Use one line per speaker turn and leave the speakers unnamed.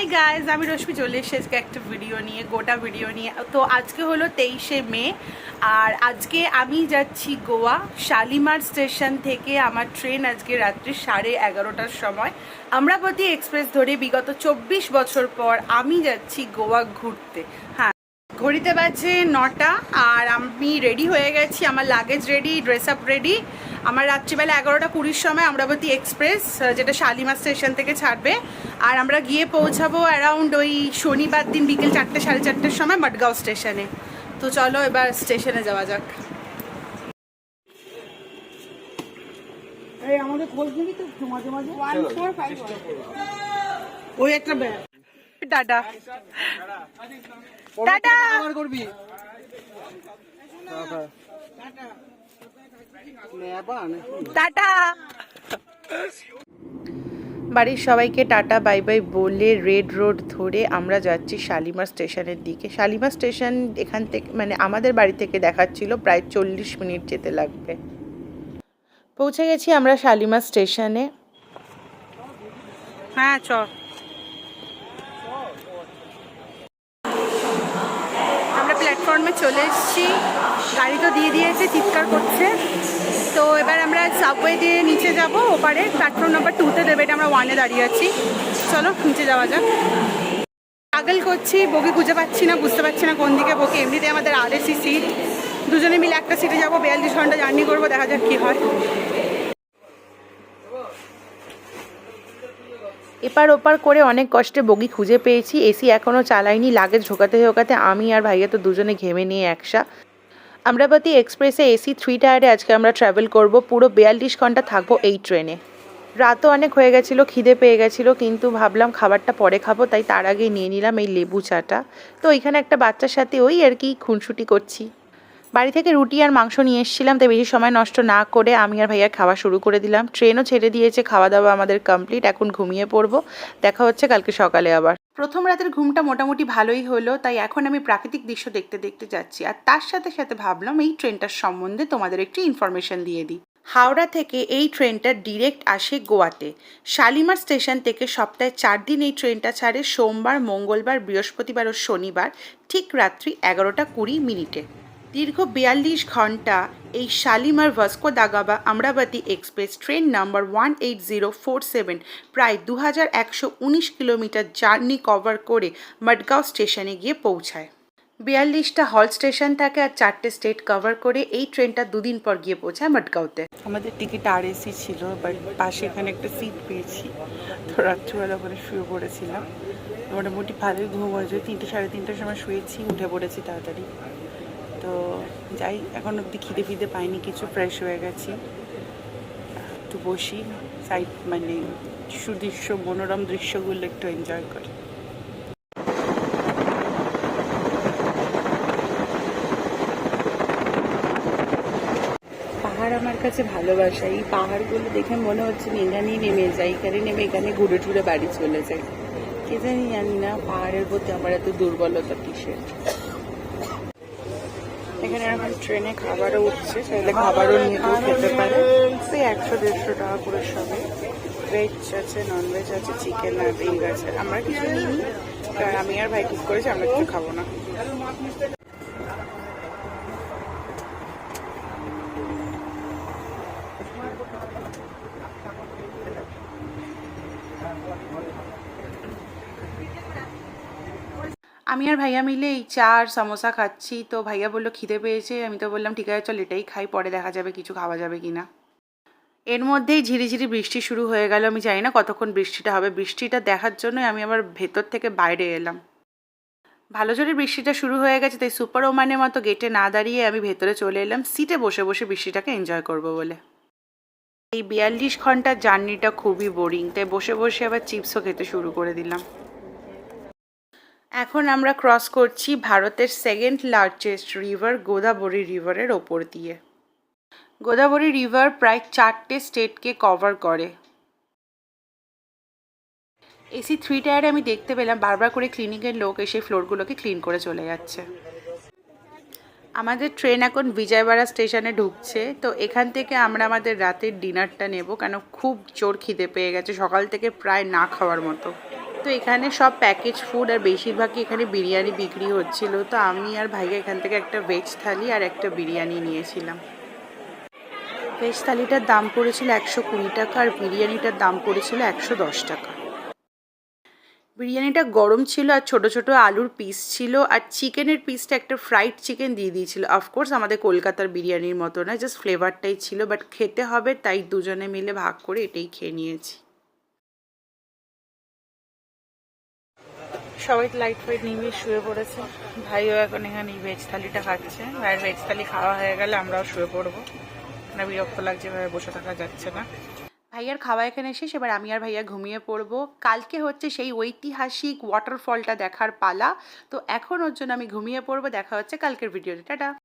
Hi guys আমি রশ্মি চলে এসেছি একটা ভিডিও নিয়ে, গোটা ভিডিও নিয়ে। তো আজকে হলো তেইশে মে, আর আজকে আমি যাচ্ছি গোয়া, শালিমার স্টেশন থেকে আমার ট্রেন আজকে রাত্রি সাড়ে এগারোটার সময়। আমরাবতী এক্সপ্রেস ধরে বিগত চব্বিশ বছর পর আমি যাচ্ছি গোয়া ঘুরতে। হ্যাঁ ঘড়িতে বাজে নটা, আর আমি রেডি হয়ে গেছি, আমার luggage ready dress up ready আমার রাত্রিবেলা এগারোটা কুড়ির সময় আমরাবতী এক্সপ্রেস যেটা শালিমার স্টেশন থেকে ছাড়বে। আর আমরা গিয়ে পৌঁছাবো অ্যারাউন্ড ওই শনিবার দিন বিকেল চারটে সাড়ে চারটের সময় মডগাঁও স্টেশনে। তো চলো এবার স্টেশনে যাওয়া যাক। ওই একটা ব্যাগ। টাটা টাটা
করবি?
টাটা বাড়ির সবাইকে টাটা, বাই বাই বলে রেড রোড ধরে আমরা যাচ্ছি শালিমার স্টেশনের দিকে। শালিমার স্টেশন এখান থেকে মানে আমাদের বাড়ি থেকে দেখাচ্ছিল প্রায় চল্লিশ মিনিট যেতে লাগবে। পৌঁছে গেছি আমরা শালিমার স্টেশনে। হ্যাঁ চ। আমরা প্ল্যাটফর্মে চলে এসেছি। গাড়ি তো দিয়ে দিয়েছে, চিৎকার করছে। তো এবার আমরা সাবওয়ে দিয়ে নিচে যাব, ওপারে প্ল্যাটফর্ম নাম্বার টুতে দেবে, এটা আমরা ওয়ানে দাঁড়িয়ে আছি। চলো, নিচে যাওয়া যাক। পাগল করছি, বগি খুঁজে পাচ্ছি না, বুঝতে পারছি না কোন দিকে বকে। এমনিতে আমাদের আরএসি সিট দুজনে মিলে একটা সিটে যাব, বিয়াল্লিশ ঘণ্টা জার্নি করব, দেখা যাক কী হয়। এপার ওপার করে অনেক কষ্টে বগি খুঁজে পেয়েছি, এসি এখনও চালাইনি লাগেজ ঢোকাতে ঢোকাতে আমি আর ভাইয়া তো দুজনে ঘেমে নিয়ে একসা। আমরাবতী এক্সপ্রেসে এসি থ্রি টায়ারে আজকে আমরা ট্রাভেল করব। পুরো বিয়াল্লিশ ঘণ্টা থাকব এই ট্রেনে রাতও অনেক হয়ে গেছিল, খিদে পেয়ে গেছিল, কিন্তু ভাবলাম খাবারটা পরে খাব, তাই তার আগেই নিয়ে নিলাম এই লেবু চাটা। তো ওইখানে একটা বাচ্চার সাথে ওই আর কি খুনসুটি করছি। বাড়ি থেকে রুটি আর মাংস নিয়ে এসেছিলাম, তাই বেশি সময় নষ্ট না করে আমি আর ভাইয়া খাওয়া শুরু করে দিলাম। ট্রেনও ছেড়ে দিয়েছে খাওয়া দাওয়া আমাদের কমপ্লিট এখন ঘুমিয়ে পড়ব। দেখা হচ্ছে কালকে সকালে আবার। প্রথম রাতের ঘুমটা মোটামুটি ভালোই হলো, তাই এখন আমি প্রাকৃতিক দৃশ্য দেখতে দেখতে যাচ্ছি। আর তার সাথে সাথে ভাবলাম এই ট্রেনটার সম্বন্ধে তোমাদের একটি ইনফরমেশন দিয়ে দিই। হাওড়া থেকে এই ট্রেনটা ডিরেক্ট আসে গোয়াতে। শালিমার স্টেশন থেকে সপ্তাহে চার দিন এই ট্রেনটা ছাড়ে, সোমবার, মঙ্গলবার, বৃহস্পতিবার ও শনিবার, ঠিক রাত্রি এগারোটা কুড়ি মিনিটে। দীর্ঘ বিয়াল্লিশ ঘণ্টা এই Shalimar Vasco da Gama Amravati express train number one eight zero four seven প্রায় দু হাজার একশো উনিশ কিলোমিটার জার্নি কভার করে মডগাঁও স্টেশনে গিয়ে পৌঁছায়। বিয়াল্লিশটা হল স্টেশন থাকে আর চারটে স্টেট কভার করে এই ট্রেনটা দুদিন পর গিয়ে পৌঁছায় মডগাঁওতে। আমাদের টিকিট আর এসি ছিল, বাট পাশে এখানে একটা সিট পেয়েছি। তো রাত্রিবেলা ওখানে শুয়ে পড়েছিলাম। মোটামুটি ভালোই ঘুম হয়েছে। তিনটে, সাড়ে তিনটের সময় শুয়েছি, উঠে পড়েছি তাড়াতাড়ি। তো যাই, এখন অব্দি খিদে ফিদে পাইনি, কিছু ফ্রেশ হয়ে গেছি। একটু বসি সাইড মানে সুদৃশ্য মনোরম দৃশ্যগুলো একটু এনজয় করি। পাহাড় আমার কাছে ভালোবাসা, এই পাহাড়গুলো দেখে মনে হচ্ছে এখানেই নেমে যাই, এখানে নেমে এখানে ঘুরে ঘুরে বাড়ি চলে যাই। কে জানি জানি না, পাহাড়ের প্রতি আমার এত দুর্বলতা কিসের? এখানে এখন ট্রেনে খাবারও উঠছে, চাইলে খাবারও নিয়ে খেতে পারে। সেই একশো দেড়শো টাকা করে সবে। ভেজ আছে নন ভেজ আছে চিকেন আর রিং আছে। আমরা কিছু নিই কারণ আমি আর ভাই ঠিক করেছি, আমরা কিছু খাব না। আমি আর ভাইয়া মিলে এই চা আর সমোসা খাচ্ছি। তো ভাইয়া বলল, খিদে পেয়েছে। আমি তো বললাম, ঠিক আছে, চল এটাই খাই, পরে দেখা যাবে কিছু খাওয়া যাবে কি না। এর মধ্যেই ঝিরিঝিরি বৃষ্টি শুরু হয়ে গেল। আমি জানি না কতক্ষণ বৃষ্টিটা হবে। বৃষ্টিটা দেখার জন্যই আমি আবার ভেতর থেকে বাইরে এলাম। ভালো জোরে বৃষ্টিটা শুরু হয়ে গেছে, তাই সুপার ওমানের মতো গেটে না দাঁড়িয়ে আমি ভেতরে চলে এলাম। সিটে বসে বসে বৃষ্টিটাকে এনজয় করব বলে। এই বিয়াল্লিশ ঘণ্টার জার্নিটা খুবই বোরিং তাই বসে বসে আবার চিপসও খেতে শুরু করে দিলাম। এখন আমরা ক্রস করছি ভারতের সেকেন্ড লার্জেস্ট রিভার গোদাবরী রিভারের ওপর দিয়ে। গোদাবরী রিভার প্রায় চারটে স্টেটকে কভার করে। এসি থ্রি টায়ারে আমি দেখতে পেলাম, বারবার করে ক্লিনিকের লোক এসে ফ্লোরগুলোকে ক্লিন করে চলে যাচ্ছে। আমাদের ট্রেন এখন বিজয়বাড়া স্টেশনে ঢুকছে, তো এখান থেকে আমরা আমাদের রাতের ডিনারটা নেব, কেন খুব জোর খিদে পেয়ে গেছে, সকাল থেকে প্রায় না খাওয়ার মতো। তো এখানে সব প্যাকেজ ফুড আর বেশিরভাগই এখানে বিরিয়ানি বিক্রি হচ্ছিল। তো আমি আর ভাইয়া এখান থেকে একটা ভেজ থালি আর একটা বিরিয়ানি নিয়েছিলাম। ভেজ থালিটার দাম পড়েছিল একশো কুড়ি টাকা আর বিরিয়ানিটার দাম পড়েছিল একশো দশ টাকা। বিরিয়ানিটা গরম ছিল আর ছোট ছোট আলুর পিস ছিল আর চিকেনের পিসটা একটা ফ্রাইড চিকেন দিয়ে দিয়েছিল। অফকোর্স আমাদের কলকাতার বিরিয়ানির মতো না জাস্ট ফ্লেভারটাই ছিল বাট খেতে হবে, তাই দুজনে মিলে ভাগ করে এটাই খেয়ে নিয়েছি। সবাই লাইট ফাইট নিয়ে শুয়ে পড়েছে। ভাইও এখন এখানে ভেজ থালিটা খাচ্ছে। ভাইয়ের ভেজ থালি খাওয়া হয়ে গেলে আমরাও শুয়ে পড়ব। না, বিরক্ত লাগছে ভাই বসে থাকা যাচ্ছে না। ভাইয়ার খাওয়া এখানে শেষ, এবার আমি আর ভাইয়া ঘুমিয়ে পড়ব। কালকে হচ্ছে সেই ঐতিহাসিক ওয়াটারফলটা দেখার পালা। তো এখন ওর জন্য আমি ঘুমিয়ে পড়ব। দেখা হচ্ছে কালকের ভিডিওতে টাটা।